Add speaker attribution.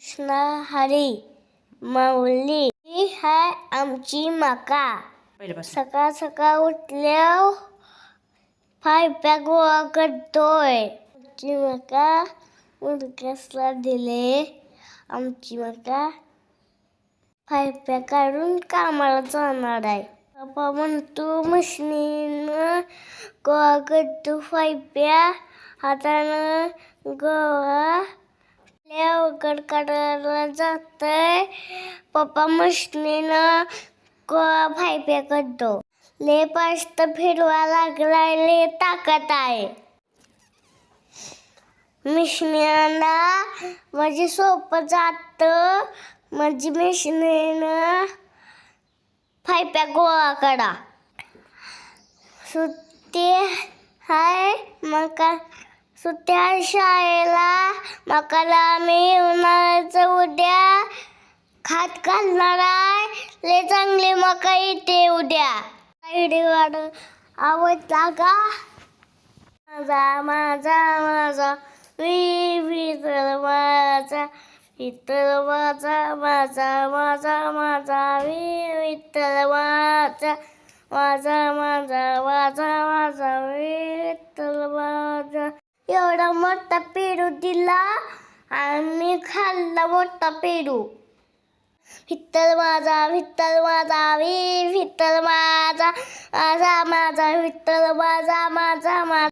Speaker 1: कृष्ण हरी माऊली ही हाय आमची मका. सकाळ सकाळ उठल्या फायप्या गोळा करतोय आमची मका मुलग्यासला दिले. आमची मका फायप्या काढून कामाला जाणार आहे. पप्पा म्हणतो मशनीनं गोळा करतो फायप्या हातानं गोळा अवघड काढायला जातंय. पप्पा मशनीनं गोळा फायप्या करतो. ले पास्त फिरवा लागलाय ले ताकद आहे. मिशनीला म्हणजे सोपं जात. म्हणजे मिशनीनं फायप्या गोळा करा. सुट्टी हाय मका का सुट्या शाळेला मकाला मी उन्हाळ्याचं उद्या खात घालणार आहे. ले चांगले मका येते उद्या. व्हिडिओ वाढ आवडला का माझा माझा माझा मी वितर माझा विठ्ठल माझा माझा माझा माझा मी विठ्ठल माझा माझा माझा माझा माझा विठ्ठल मोठा पेरू दिला आणि खाल्ला मोठा पेरू. विठ्ठल माझा विठ्ठल माझा वी विठ्ठल माझा माझा माझा विठ्ठल माझा माझा माझा.